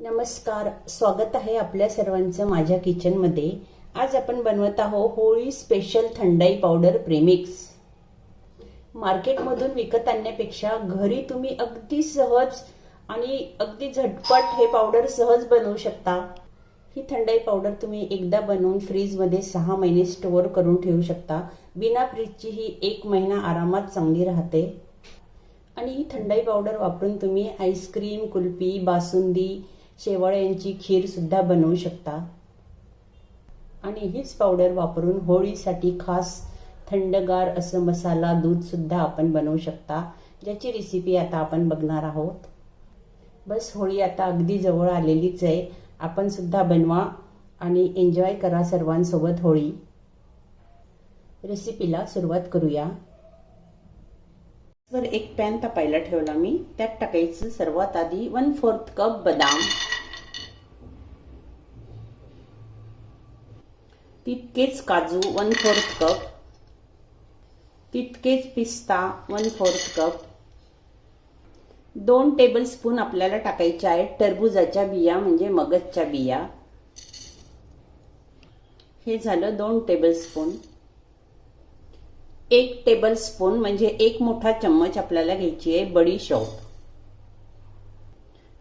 नमस्कार स्वागत आहे आपल्या सर्वांचं माझ्या किचनमध्ये आज आपण बनवत आहोत Holi special thandai powder premix मार्केटमधून विकत आणण्यापेक्षा घरी तुम्ही अगदी सहज आणि अगदी झटपट हे पावडर सहज बनवू शकता. ही थंडाई पावडर तुम्ही एकदा बनवून फ्रीजमध्ये सहा महिने स्टोअर करून ठेवू शकता. बिना फ्रीजची ही एक महिना आरामात चांगली राहते. आणि ही थंडाई पावडर वापरून तुम्ही आईस्क्रीम कुल्फी बासुंदी शेवाळ्यांची खीरसुद्धा बनवू शकता. आणि हीच पावडर वापरून होळीसाठी खास थंडगार असं मसाला दूधसुद्धा आपण बनवू शकता ज्याची रेसिपी आता आपण बघणार आहोत. बस होळी आता अगदी जवळ आलेलीच आहे. आपण सुद्धा बनवा आणि एन्जॉय करा सर्वांसोबत होळी. रेसिपीला सुरुवात करूया. वर एक पॅन तापायला ठेवला मी. त्यात टाकायचं सर्वात आधी वन फोर्थ कप बदाम. तितकेच काजू वन फोर्थ कप तितकेच पिस्ता वन फोर्थ कप दोन टेबल स्पून आपल्याला टाकायचे आहेत टरबुजाच्या बिया म्हणजे मगजच्या बिया. हे झालं दोन टेबल स्पून एक टेबल स्पून म्हणजे एक मोठा चम्मच आपल्याला घ्यायची आहे बडीशॉप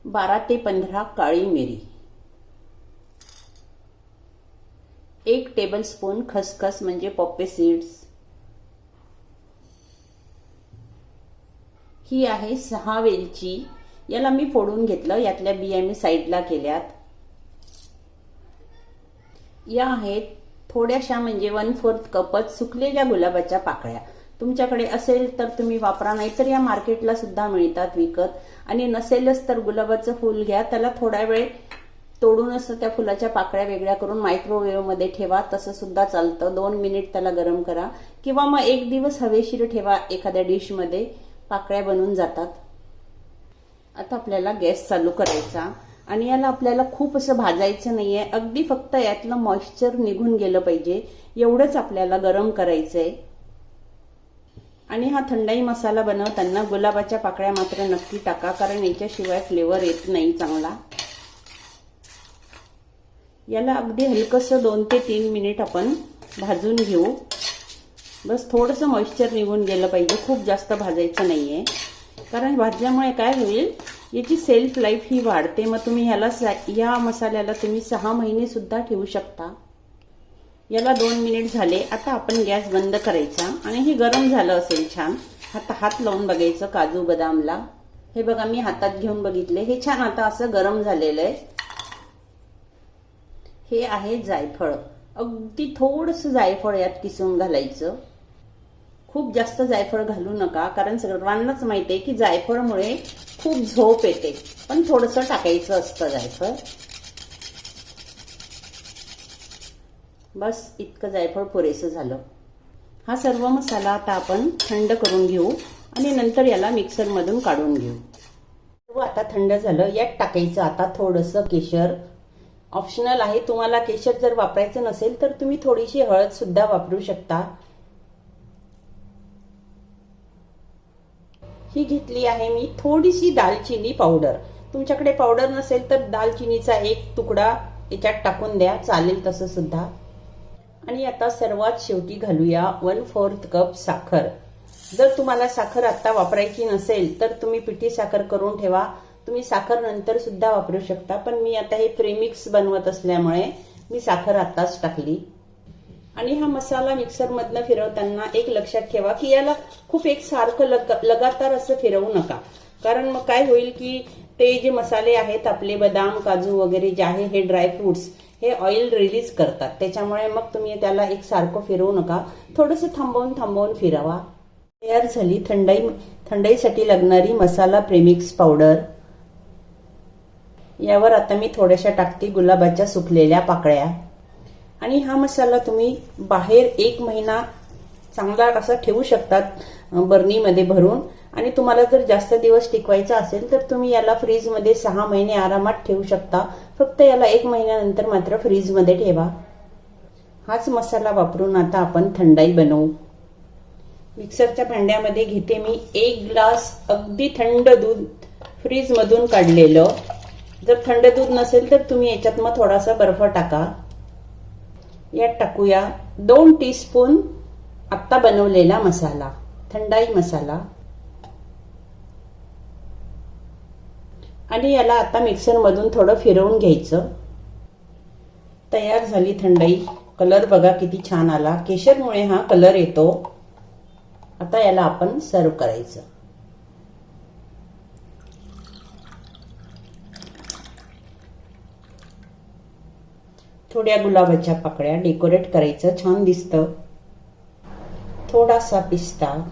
बारा ते पंधरा काळी मिरी. एक टेबल स्पून खसखस म्हणजे पॉपे सीड्स ही आहे सहा वेलची. याला मी फोडून घेतलं यातल्या बिया मी साईडला केल्यात. या आहेत थोड्याशा म्हणजे वन फोर्थ कपच सुकलेल्या गुलाबाच्या पाकळ्या. तुमच्याकडे असेल तर तुम्ही वापरा नाहीतर या मार्केटला सुद्धा मिळतात विकत. आणि नसेलच तर गुलाबाचं फूल घ्या त्याला थोडा वेळ तोडून असं त्या फुलाच्या पाकळ्या वेगळ्या करून मायक्रोवेव्हमध्ये ठेवा तसं सुद्धा चालतं. दोन मिनिट त्याला गरम करा. किंवा मग एक दिवस हवेशीर ठेवा एखाद्या डिशमध्ये पाकळ्या बनून जातात. आता आपल्याला गॅस चालू करायचा. आणि याला आपल्याला खूप असं भाजायचं नाही आहे अगदी फक्त यातलं मॉइश्चर निघून गेलं पाहिजे. एवढंच आपल्याला गरम करायचं आहे आणि हा थंडाई मसाला बनवताना गुलाबाच्या पाकळ्या मात्र नक्की टाका कारण याच्याशिवाय फ्लेवर येत नाही चांगला. याला अगदी हलकंसं दोन ते तीन मिनिट आपण भाजून घेऊ. बस थोडंसं मॉइश्चर निघून गेलं पाहिजे. खूप जास्त भाजायचं नाही आहे कारण भाजल्यामुळे काय होईल? याची सेल्फ लाईफ ही वाढते. मग तुम्ही ह्याला या मसाल्याला तुम्ही सहा महिने सुद्धा ठेवू शकता. याला दोन मिनिट झाले. आता आपण गॅस बंद करायचा. आणि हे गरम झालं असेल छान. हात हात लावून बघायचं काजू बदामला. हे बघा मी हातात घेऊन बघितले. हे छान आता असं गरम झालेलं आहे. हे आहे जायफळ. अगदी थोडंसं जायफळ यात किसून घालायचं. खूप जास्त जायफळ घालू नका कारण सर्वांनाच माहिती आहे की जायफळमुळे खूप झोप येते. पण थोडंसं टाकायचं असतं जायफळ. बस इतकं जायफळ पुरेसं झालं. हा सर्व मसाला आता आपण थंड करून घेऊ आणि नंतर याला मिक्सरमधून काढून घेऊ. सर्व आता थंड झालं यात टाकायचं आता थोडंसं केशर. ऑप्शनल आहे तुम्हाला केशर जर वापरायचं नसेल तर तुम्ही थोडीशी हळद सुद्धा वापरू शकता. ही घेतली आहे मी थोडीशी दालचिनी पावडर तुमच्याकडे पावडर नसेल तर दालचिनीचा एक तुकडा याच्यात टाकून द्या चालेल तसं सुद्धा. आणि आता सर्वात शेवटी घालूया वन फोर्थ कप साखर. जर तुम्हाला साखर आत्ता वापरायची नसेल तर तुम्ही पिठी साखर करून ठेवा. तुम्ही साखर नंतर सुद्धा वापरू शकता पण मी आता हे प्रेमिक्स बनवत असल्यामुळे मी साखर आत्ताच टाकली. आणि हा मसाला मिक्सरमधनं फिरवताना एक लक्षात ठेवा की याला खूप एक सारखं लग लगातार असं फिरवू नका. कारण मग काय होईल की ते जे मसाले आहेत आपले बदाम काजू वगैरे जे आहे हे ड्रायफ्रुट्स हे ऑइल रिलीज करतात. त्याच्यामुळे मग तुम्ही त्याला एक सारखं फिरवू नका. थोडंसं थांबवून थांबवून फिरावा. तयार झाली थंडाई थंडाईसाठी लागणारी मसाला प्रेमिक्स पावडर यावर आता मी थोड्याशा टाकते गुलाबाच्या सुकलेल्या पाकळ्या. आणि हा मसाला तुम्ही बाहेर एक महिना चांगला असा ठेवू शकतात बर्नीमध्ये भरून. आणि तुम्हाला जर जास्त दिवस टिकवायचा असेल तर तुम्ही याला फ्रीजमध्ये सहा महिने आरामात ठेवू शकता. फक्त याला एक महिन्यानंतर मात्र फ्रीजमध्ये ठेवा. हाच मसाला वापरून आता आपण थंडाई बनवू. मिक्सरच्या भांड्यामध्ये घेते मी एक ग्लास अगदी थंड दूध फ्रीजमधून काढलेलं. जर थंड दूध नसेल तर तुम्ही याच्यात मग थोडासा बर्फ टाका. यात टाकूया दोन टीस्पून आत्ता बनवलेला मसाला थंडाई मसाला. आणि याला आता मिक्सरमधून थोडं फिरवून घ्यायचं. तयार झाली थंडाई. कलर बघा किती छान आला. केशरमुळे हा कलर येतो. आता याला आपण सर्व करायचं. थोड्या गुलाबाच्या पाकळ्या डेकोरेट करायचं छान दिसतं. थोडासा पिस्ता.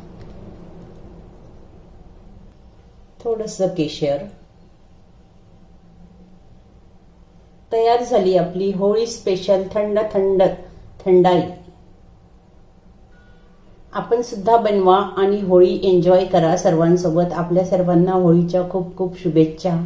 थोडस केशर. तयार झाली आपली होळी स्पेशल थंड थंड थंडाई. आपण सुद्धा बनवा आणि होळी एन्जॉय करा सर्वांसोबत. आपल्या सर्वांना होळीच्या खूप खूप शुभेच्छा.